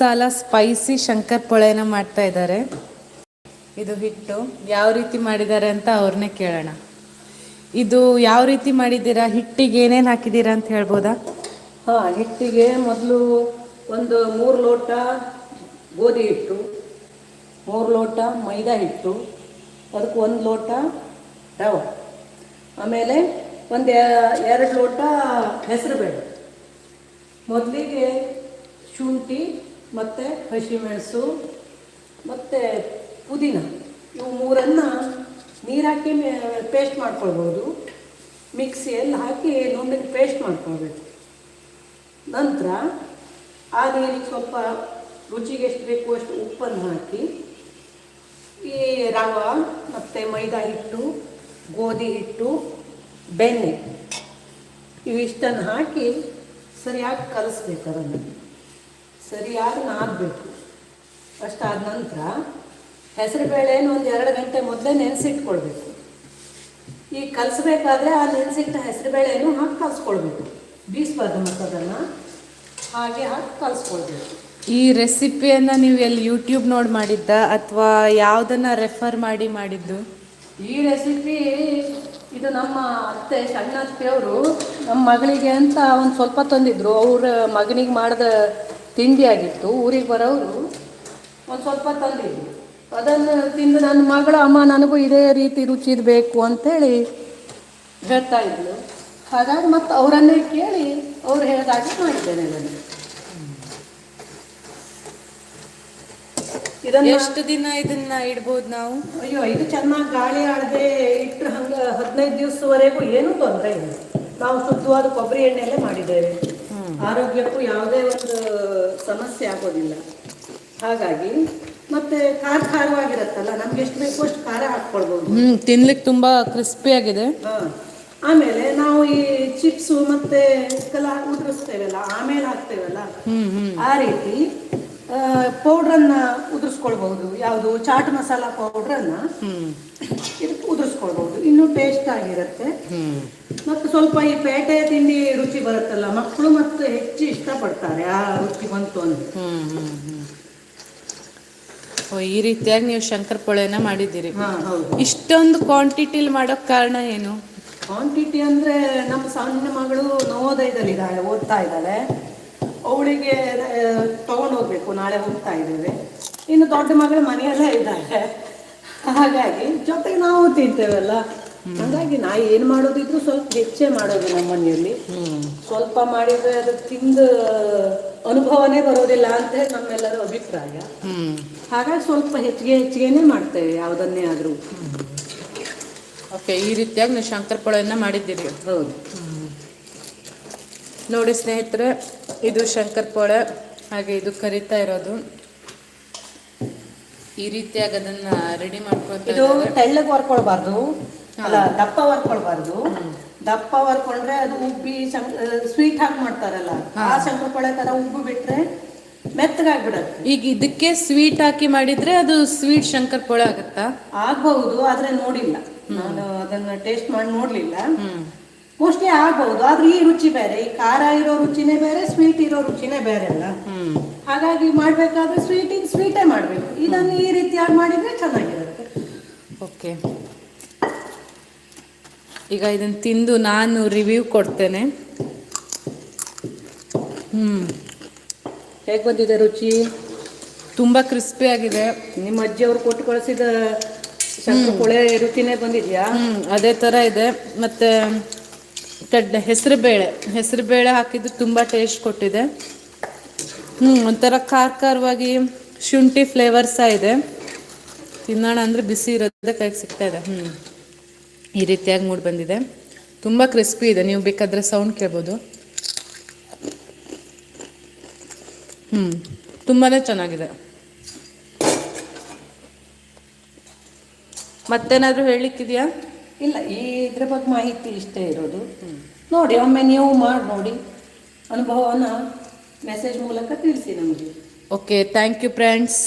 Masala spicy Shankar ಪೊಳೆನ ಮಾಡ್ತಾ ಇದ್ದಾರೆ. ಇದು ಹಿಟ್ಟು. ಯಾವ ರೀತಿ ಮಾಡಿದ್ದಾರೆ ಅಂತ ಅವ್ರನ್ನೇ ಕೇಳೋಣ. ಇದು ಯಾವ ರೀತಿ ಮಾಡಿದ್ದೀರಾ? ಹಿಟ್ಟಿಗೆ ಏನೇನು ಹಾಕಿದ್ದೀರಾ ಅಂತ ಹೇಳ್ಬೋದಾ? ಹಾಂ, ಹಿಟ್ಟಿಗೆ ಮೊದಲು ಒಂದು ಮೂರು ಲೋಟ ಗೋಧಿ ಹಿಟ್ಟು, ಮೂರು ಲೋಟ ಮೈದಾ ಹಿಟ್ಟು, ಅದಕ್ಕೆ ಒಂದು ಲೋಟ ರವೆ, ಆಮೇಲೆ ಒಂದು ಎರಡು ಲೋಟ ಹೆಸರು ಹೆಸರುಬೇಳೆ ಮೊದಲಿಗೆ ಶುಂಠಿ ಮತ್ತು ಹಸಿಮೆಣಸು, ಮತ್ತು ಪುದೀನ. ಇವು ಮೂರನ್ನು ನೀರಾಕಿ ಪೇಸ್ಟ್ ಮಾಡ್ಕೊಳ್ಬೋದು. ಮಿಕ್ಸಿಯಲ್ಲಿ ಹಾಕಿ ನುಣ್ಣಗೆ ಪೇಸ್ಟ್ ಮಾಡ್ಕೊಳ್ಬೇಕು. ನಂತರ ಆ ನೀರಿಗೆ ಸ್ವಲ್ಪ ರುಚಿಗೆ ಎಷ್ಟು ಬೇಕು ಅಷ್ಟು ಉಪ್ಪನ್ನು ಹಾಕಿ, ಈ ರವೆ ಮತ್ತು ಮೈದಾ ಹಿಟ್ಟು, ಗೋಧಿ ಹಿಟ್ಟು, ಬೆಣ್ಣೆ, ಇವಿಷ್ಟನ್ನು ಹಾಕಿ ಸರಿಯಾಗಿ ಕಲಿಸ್ಬೇಕು ಅದನ್ನು. ಸರಿಯಾಗಿ ನಾದಬೇಕು. ಅಷ್ಟಾದ ನಂತರ ಹೆಸರುಬೇಳೆಯನ್ನು ಒಂದು ಎರಡು ಗಂಟೆ ಮೊದಲೇ ನೆನೆಸಿಟ್ಕೊಳ್ಬೇಕು. ಈ ಕಲಿಸ್ಬೇಕಾದ್ರೆ ಆ ನೆನೆಸಿಟ್ಟ ಹೆಸರುಬೇಳೆಯನ್ನು ಹಾಕಿ ಕಲಿಸ್ಕೊಳ್ಬೇಕು. ಬೀಸ್ಬಾರ್ದು ಮತ್ತು ಅದನ್ನು. ಹಾಗೆ ಹಾಕಿ ಕಲಿಸ್ಕೊಳ್ಬೇಕು. ಈ ರೆಸಿಪಿಯನ್ನು ನೀವು ಎಲ್ಲಿ ಯೂಟ್ಯೂಬ್ ನೋಡಿ ಮಾಡಿದ್ದ ಅಥವಾ ಯಾವುದನ್ನು ರೆಫರ್ ಮಾಡಿ ಮಾಡಿದ್ದು? ಈ ರೆಸಿಪಿ ಇದು ನಮ್ಮ ಅತ್ತೆ ಸಣ್ಣ ಅತ್ತೆಯವರು ನಮ್ಮ ಮಗಳಿಗೆ ಅಂತ ಒಂದು ಸ್ವಲ್ಪ ತಂದಿದ್ರು. ಅವ್ರ ಮಗನಿಗೆ ಮಾಡಿದ ತಿಂಡಿ ಆಗಿತ್ತು. ಊರಿಗೆ ಬರೋರು ಒಂದು ಸ್ವಲ್ಪ ತಂದಿದ್ರು. ಅದನ್ನು ತಿಂದು ನನ್ನ ಮಗಳ ಅಮ್ಮ ನನಗೂ ಇದೇ ರೀತಿ ರುಚಿದು ಬೇಕು ಅಂತೇಳಿ ಹೇಳ್ತಾ ಇದ್ಲು ಹಾಗಾಗಿ ಮತ್ತು ಅವರನ್ನೇ ಕೇಳಿ ಅವ್ರು ಹೇಳಿದಾಗೆ ಮಾಡಿದ್ದೇನೆ ನಾನು. ಇದನ್ನು ಎಷ್ಟು ದಿನ ಇದನ್ನ ಇಡ್ಬೋದು ನಾವು? ಅಯ್ಯೋ ಇದು ಚೆನ್ನಾಗಿ ಗಾಳಿ ಆಡದೆ ಇಟ್ಟರೆ ಹಂಗೆ ಹದಿನೈದು ದಿವಸವರೆಗೂ ಏನೂ ತೊಂದರೆ ಇಲ್ಲ. ನಾವು ಶುದ್ಧವಾದ ಕೊಬ್ಬರಿ ಎಣ್ಣೆಯಲ್ಲೇ ಮಾಡಿದ್ದೇವೆ. ಆರೋಗ್ಯಕ್ಕೂ ಯಾವುದೇ ಒಂದು ಸಮಸ್ಯೆ ಆಗೋದಿಲ್ಲ. ಹಾಗಾಗಿ ಮತ್ತೆ ಖಾರ ಖಾರವಾಗಿರತ್ತಲ್ಲ ನಮ್ಗೆ ಎಷ್ಟು ಬೇಕು ಅಷ್ಟು ಖಾರ ಹಾಕ್ಕೊಳ್ಬೋದು. ಹ್ಮ್ ತಿನ್ಲಿಕ್ಕೆ ತುಂಬಾ ಕ್ರಿಸ್ಪಿ ಆಗಿದೆ. ಆಮೇಲೆ ನಾವು ಈ ಚಿಪ್ಸ್ ಮತ್ತೆ ಇದಕ್ಕೆಲ್ಲ ಉದುರಿಸ್ತೇವಲ್ಲ ಆಮೇಲೆ ಹಾಕ್ತೇವಲ್ಲ ಆ ರೀತಿ ಪೌಡ್ರನ್ನ ಉದುರಿಸ್ಕೊಳ್ಬಹುದು. ಯಾವುದು? ಚಾಟ್ ಮಸಾಲ ಪೌಡ್ರನ್ನ ಇದಕ್ಕೆ ಉದುರಿಸ್ಕೊಳ್ಬಹುದು. ಇನ್ನು ಟೇಸ್ಟ್ ಆಗಿರುತ್ತೆ. ಮತ್ತು ಸ್ವಲ್ಪ ಈ ಪೇಟೆ ತಿಂಡಿ ರುಚಿ ಬರುತ್ತಲ್ಲ ಮಕ್ಕಳು ಮತ್ತು ಹೆಚ್ಚು ಇಷ್ಟಪಡ್ತಾರೆ ಆ ರುಚಿ ಬಂತು ಓ ಈ ರೀತಿಯಾಗಿ ನೀವು ಶಂಕರ್ ಪೊಳೆನ ಮಾಡಿದ್ದೀರಿ. ಇಷ್ಟೊಂದು ಕ್ವಾಂಟಿಟಿಲಿ ಮಾಡೋಕ್ ಕಾರಣ ಏನು? ಕ್ವಾಂಟಿಟಿ ಅಂದ್ರೆ ನಮ್ಮ ಸಣ್ಣ ಮಗಳು ನವೋದಯದಲ್ಲಿ ಇದ್ದಾಳೆ ಓದ್ತಾ ಇದ್ದಾಳೆ. ಅವಳಿಗೆ ತಗೊಂಡು ಹೋಗ್ಬೇಕು. ನಾಳೆ ಹೋಗ್ತಾ ಇದ್ದೇವೆ. ಇನ್ನು ದೊಡ್ಡ ಮಗಳು ಮನೆಯಲ್ಲೇ ಇದ್ದಾಳೆ ಹಾಗಾಗಿ ಜೊತೆಗೆ ನಾವು ತಿಂತೇವಲ್ಲ. ಹಾಗಾಗಿ ನಾ ಏನು ಮಾಡೋದಿದ್ರು ಸ್ವಲ್ಪ ಹೆಚ್ಚೆ ಮಾಡೋದು ನಮ್ಮ ಮನೆಯಲ್ಲಿ. ಸ್ವಲ್ಪ ಮಾಡಿದ್ರೆ ಅದು ತಿಂದು ಅನುಭವನೇ ಬರೋದಿಲ್ಲ ಅಂತ ನಮ್ಮೆಲ್ಲರ ಅಭಿಪ್ರಾಯ. ಹಾಗಾಗಿ ಸ್ವಲ್ಪ ಹೆಚ್ಚಿಗೆ ಹೆಚ್ಚಿಗೆನೆ ಮಾಡ್ತೇವೆ ಯಾವುದನ್ನೇ ಆದರೂ. ಓಕೆ ಈ ರೀತಿಯಾಗಿ ನೀವು ಶಂಕರ್ ಪೊಳೆಯನ್ನ ಮಾಡಿದ್ದೀರಿ. ಹೌದು. ನೋಡಿ ಸ್ನೇಹಿತರೆ ಇದು ಶಂಕರ್ ಪೊಳೆ. ಹಾಗೆ ಇದು ಕರಿತಾ ಇರೋದು. ಈ ರೀತಿಯಾಗಿ ಅದನ್ನ ರೆಡಿ ಮಾಡ್ಕೊತ ಇದು ತೆಳ್ಳಗೆ ಹೊರ್ಕೊಳ್ಬಾರ್ದು ಅಲ್ಲ ದಪ್ಪ ಹೊರ್ಕೊಳ್ಬಾರ್ದು ದಪ್ಪ ಹೊರ್ಕೊಂಡ್ರೆ ಅದು ಉಬ್ಬಿ ಸ್ವೀಟ್ ಹಾಕಿ ಮಾಡ್ತಾರಲ್ಲ. ಆ ಶಂಕರ್ಪೋಳೆ ತರ ಉಬ್ಬು ಬಿಟ್ರೆ ಮೆತ್ತಗಾಗ್ಬಿಡತ್ತೆ. ಈಗ ಇದಕ್ಕೆ ಸ್ವೀಟ್ ಹಾಕಿ ಮಾಡಿದ್ರೆ ಅದು ಸ್ವೀಟ್ ಶಂಕರ್ ಪೋಳೆ ಆಗುತ್ತಾ? ಆಗ್ಬಹುದು ಆದ್ರೆ ನೋಡಿಲ್ಲ. ನಾನು ಅದನ್ನ ಟೇಸ್ಟ್ ಮಾಡಿ ನೋಡ್ಲಿಲ್ಲ. ಮೋಸ್ಟ್ಲಿ ಆಗ್ಬಹುದು ಆದ್ರೆ ಈ ರುಚಿ ಬೇರೆ ಈ ಖಾರ ಇರೋ ರುಚಿನೇ ಬೇರೆ ಸ್ವೀಟ್ ಇರೋ ರುಚಿನೇ ಬೇರೆ ಅಲ್ಲ? ಹಾಗಾಗಿ ಮಾಡ್ಬೇಕಾದ್ರೆ ಸ್ವೀಟ್ ಸ್ವೀಟೇ ಮಾಡ್ಬೇಕು. ಇದನ್ನು ಈ ರೀತಿಯಾಗಿ ಮಾಡಿದ್ರೆ ಚೆನ್ನಾಗಿರುತ್ತೆ. ಓಕೆ ಈಗ ಇದನ್ನು ತಿಂದು ನಾನು ರಿವ್ಯೂ ಕೊಡ್ತೇನೆ. ಹ್ಮ್. ಹೇಗೆ ಬಂದಿದೆ ರುಚಿ? ತುಂಬ ಕ್ರಿಸ್ಪಿ ಆಗಿದೆ. ನಿಮ್ಮ ಅಜ್ಜಿಯವರು ಕೊಟ್ಟು ಕಳಿಸಿದ ಶಂಕರಪೊಳೆ ರುಚಿನೇ ಬಂದಿದೆಯಾ? ಹ್ಞೂ ಅದೇ ಥರ ಇದೆ. ಮತ್ತೆ ಕಡ್ಲೆ ಹೆಸರು ಬೇಳೆ. ಹೆಸರು ಬೇಳೆ ಹಾಕಿದ್ದು ತುಂಬಾ ಟೇಸ್ಟ್ ಕೊಟ್ಟಿದೆ. ಹ್ಮ್, ಒಂಥರ ಖಾರ ಖಾರವಾಗಿ ಶುಂಠಿ ಫ್ಲೇವರ್ ಸಹ ಇದೆ. ತಿನ್ನೋಣ ಅಂದರೆ ಬಿಸಿ ಇರೋದೇ ಕೈಗೆ ಸಿಗ್ತಾ ಇದೆ. ಹ್ಞೂ ಈ ರೀತಿಯಾಗಿ ಮೂಡ್ ಬಂದಿದೆ. ತುಂಬ ಕ್ರಿಸ್ಪಿ ಇದೆ. ನೀವು ಬೇಕಾದರೆ ಸೌಂಡ್ ಕೇಳ್ಬೋದು. ಹ್ಞೂ ತುಂಬಾ ಚೆನ್ನಾಗಿದೆ. ಮತ್ತೇನಾದರೂ ಹೇಳಲಿಕ್ಕಿದೆಯಾ ಇಲ್ಲ ಇದ್ರ ಬಗ್ಗೆ ಮಾಹಿತಿ ಇಷ್ಟೇ ಇರೋದು. ನೋಡಿ, ಒಮ್ಮೆ ನೀವು ಮಾಡಿ ನೋಡಿ, ಅನುಭವನ ಮೆಸೇಜ್ ಮೂಲಕ ತಿಳಿಸಿ ನಮಗೆ. Okay thank you friends